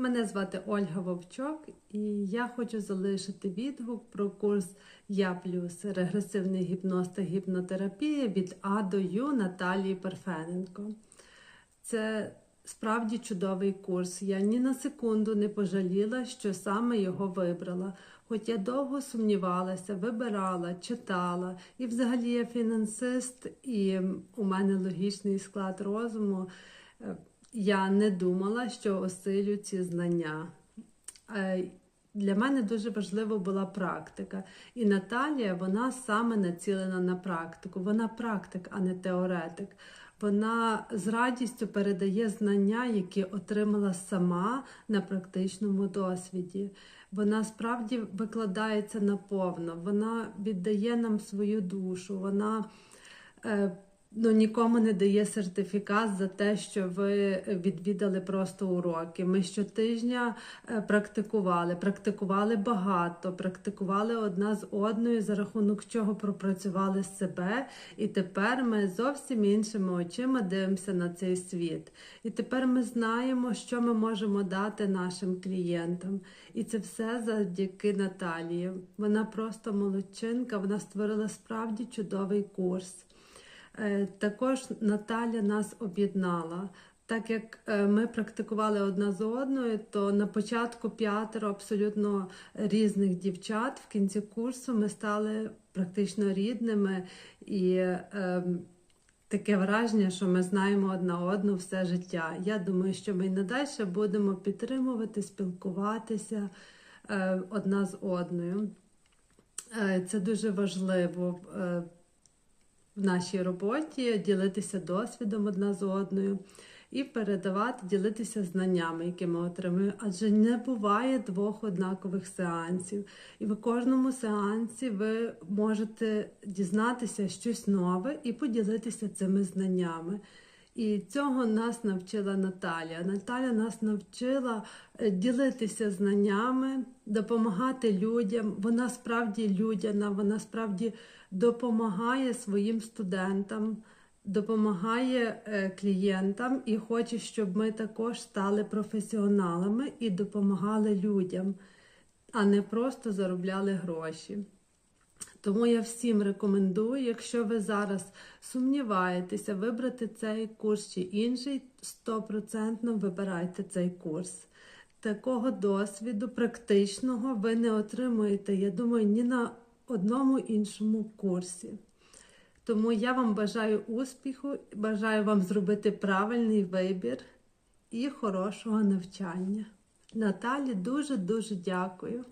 Мене звати Ольга Вовчок, і я хочу залишити відгук про курс Я плюс регресивний гіпноз та гіпнотерапія від А до Ю Наталії Парфененко. Це справді чудовий курс. Я ні на секунду не пожаліла, що саме його вибрала. Хоч я довго сумнівалася, вибирала, читала, і взагалі я фінансист, і у мене логічний склад розуму. Я не думала, що осилю ці знання. Е, Для мене дуже важливо була практика. І Наталія, вона саме націлена на практику. Вона практик, а не теоретик. Вона з радістю передає знання, які отримала сама на практичному досвіді. Вона справді викладається наповно, вона віддає нам свою душу, вона е, ну, нікому не дає сертифікат за те, що ви відвідали просто уроки. Ми щотижня е, практикували, практикували багато, практикували одна з одною, за рахунок чого пропрацювали себе. І тепер ми зовсім іншими очима дивимося на цей світ. І тепер ми знаємо, що ми можемо дати нашим клієнтам. І це все завдяки Наталії. Вона просто молодчинка, вона створила справді чудовий курс. Е, Також Наталя нас об'єднала. Так як е, ми практикували одна з одною, то на початку п'ятеро абсолютно різних дівчат. В кінці курсу ми стали практично рідними і е, таке враження, що ми знаємо одна одну все життя. Я думаю, що ми й надалі будемо підтримувати, спілкуватися е, одна з одною. Е, Це дуже важливо. е, в нашій роботі ділитися досвідом одна з одною і передавати, ділитися знаннями, які ми отримуємо. Адже не буває двох однакових сеансів. І в кожному сеансі ви можете дізнатися щось нове і поділитися цими знаннями. І цього нас навчила Наталя. Наталя нас навчила е, ділитися знаннями, допомагати людям. Вона справді людяна, вона справді допомагає своїм студентам, допомагає е, клієнтам і хоче, щоб ми також стали професіоналами і допомагали людям, а не просто заробляли гроші. Тому я всім рекомендую, якщо ви зараз сумніваєтеся вибрати цей курс чи інший, 100% вибирайте цей курс. Такого досвіду практичного ви не отримуєте, я думаю, ні на одному іншому курсі. Тому я вам бажаю успіху, бажаю вам зробити правильний вибір і хорошого навчання. Наталі дуже-дуже дякую.